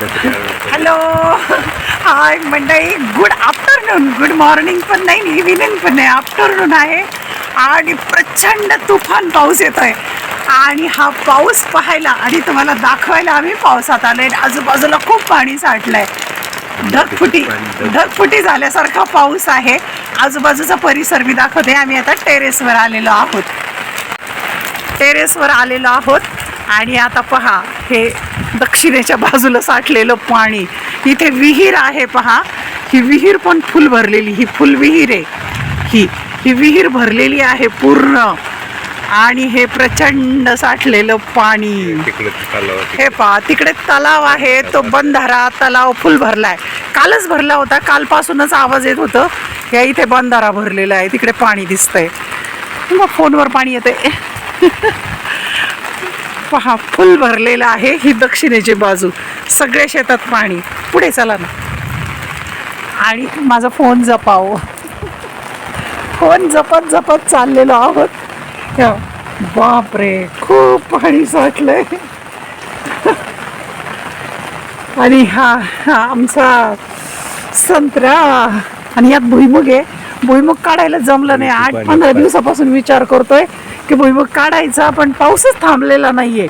Hello hi मंडळी good afternoon good morning पण नाही इव्हिनिंग पण नाही. आफ्टरनून आहे. आणि प्रचंड तुफान पाऊस येतो आहे. आणि हा पाऊस पाहायला आणि तुम्हाला दाखवायला आम्ही पावसात आलोय. आजूबाजूला खूप पाणी साठलंय. ढगफुटी ढगफुटी झाल्यासारखा पाऊस आहे. आजूबाजूचा परिसर मी दाखवते. आम्ही आता टेरेसवर आलेलो आहोत. टेरेसवर आलेलो आहोत. आणि आता पहा हे दक्षिणेच्या बाजूला साठलेलं पाणी. इथे विहीर आहे पहा. ही विहीर पण फुल भरलेली ही फुल विहीर आहे. ही ही विहीर भरलेली आहे पूर्ण. आणि हे प्रचंड साठलेलं पाणी. हे पहा तिकडे तलाव आहे तो बंधारा तलाव फुल भरलाय. कालच भरला होता कालपासूनच आवाज येत होतं. या इथे बंधारा भरलेला आहे तिकडे पाणी दिसतंय. मग फोनवर पाणी येते पहा फुल भरलेलं आहे. ही दक्षिणेची बाजू. सगळ्या शेतात पाणी. पुढे चला ना. आणि माझा फोन जपाव. फोन जपत जपत चाललेलो आहोत. ह्या, बापरे खूप पाणी साठलंय. आणि हा हा आमचा संत्रा. आणि यात भुईमुग आहे. भुईमुग काढायला जमलं नाही. आठ पंधरा दिवसापासून विचार करतोय की भुईमुग काढायचा पण पाऊसच थांबलेला नाहीये.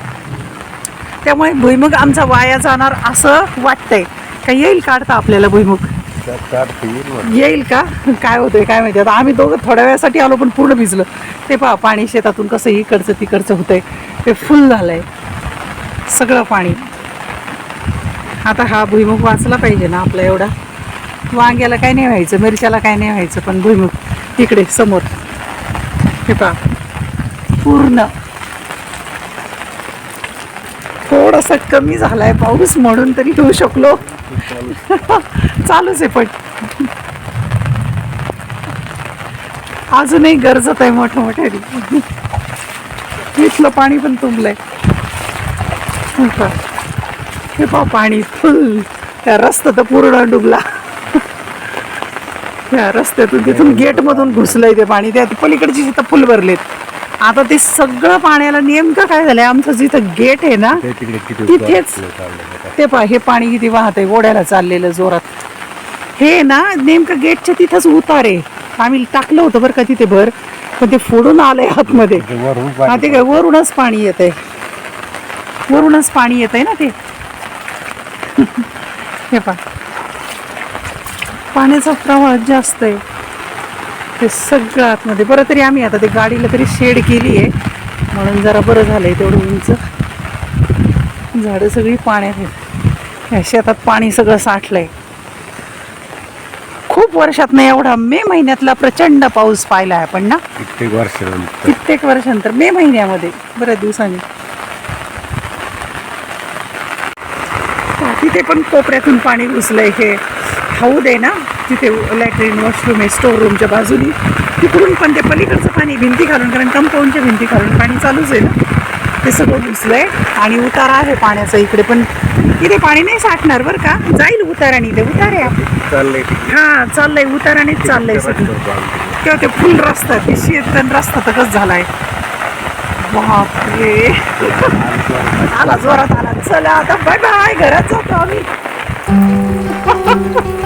त्यामुळे भुईमुग आमचा वाया जाणार असं वाटतंय. का येईल काढता आपल्याला भुईमुग? येईल का? काय होतंय काय माहिती? आता आम्ही दोघं थोड्या वेळासाठी आलो पण पूर्ण भिजलो. ते पहा पाणी शेतातून कसं इकडचं तिकडचं होतंय. ते फुल झालंय. सगळं पाणी. आता हा भुईमुग वाचला पाहिजे ना आपला एवढा? वांग्याला काय नाही व्हायचं मिरच्याला काय नाही व्हायचं पण भुईमुग तिकडे समोर. हे पहा. पूर्ण. थोडासा कमी झालाय पाऊस म्हणून तरी घेऊ शकलो. चालूच आहे पण. अजूनही गरजत आहे मोठं मोठ्याने इथलं पाणी पण तुंबलंय. हे पहा. हे पहा पाणी फुल. त्या रस्ता तर पूर्ण डुबला. त्या रस्त्यातून तिथून गेट मधून घुसलंय ते पाणी. त्या पलीकडची तिथं फुल भरलेत आता ते सगळं पाण्याला नेमकं काय झालंय? आमचं जिथं गेट आहे ना तिथेच ते पहा हे पाणी किती वाहत आहे ओढ्याला चाललेलं जोरात. हे ना नेमकं गेटच्या तिथंच उतार आहे. आम्ही टाकलं होतं बरं का तिथे भर पण ते फोडून आलंय आतमध्ये. हा ते काय वरूनच पाणी येत आहे वरूनच पाणी येत आहे ना ते. हे पहा. पाण्याचा प्रवाह जास्त आहे. ते सगळं आतमध्ये. बरं तरी आम्ही आता ते गाडीला तरी शेड केली आहे. म्हणून जरा बरं झालंय तेवढं उंच. झाडं सगळी पाण्यात आहेत. या शेतात पाणी सगळं साठलंय. खूप वर्षात नाही एवढा मे महिन्यातला प्रचंड पाऊस पाहिला आपण ना? कित्येक वर्षानंतर. कित्येक वर्षांतर मे महिन्यामध्ये. बऱ्याच दिवसांनी. तिथे पण कोपऱ्यातून पाणी घुसलंय हे. हौद आहे ना तिथे लॅट्रिन वॉशरूम आहे स्टोर रूमच्या बाजूनी. तिकडून पण ते पलीकडचं पाणी भिंती घालून कारण कंपाऊंडच्या भिंती घालून पाणी चालूच आहे ना. ते सगळं घुसलंय आणि उतारा आहे पाण्याचा इकडे पण. इथे पाणी नाही साठणार बरं का. जाईल उताराने ते उतार आहे आपलं. चाललंय हा चाललंय. उतारानेच चाललंय सगळं. तेव्हा ते फुल रस्ता ते शेतकण रस्ता तर कसं झालाय? बापरे. आला जोरात आला. चला आता बाय बाय घरात जातो आम्ही.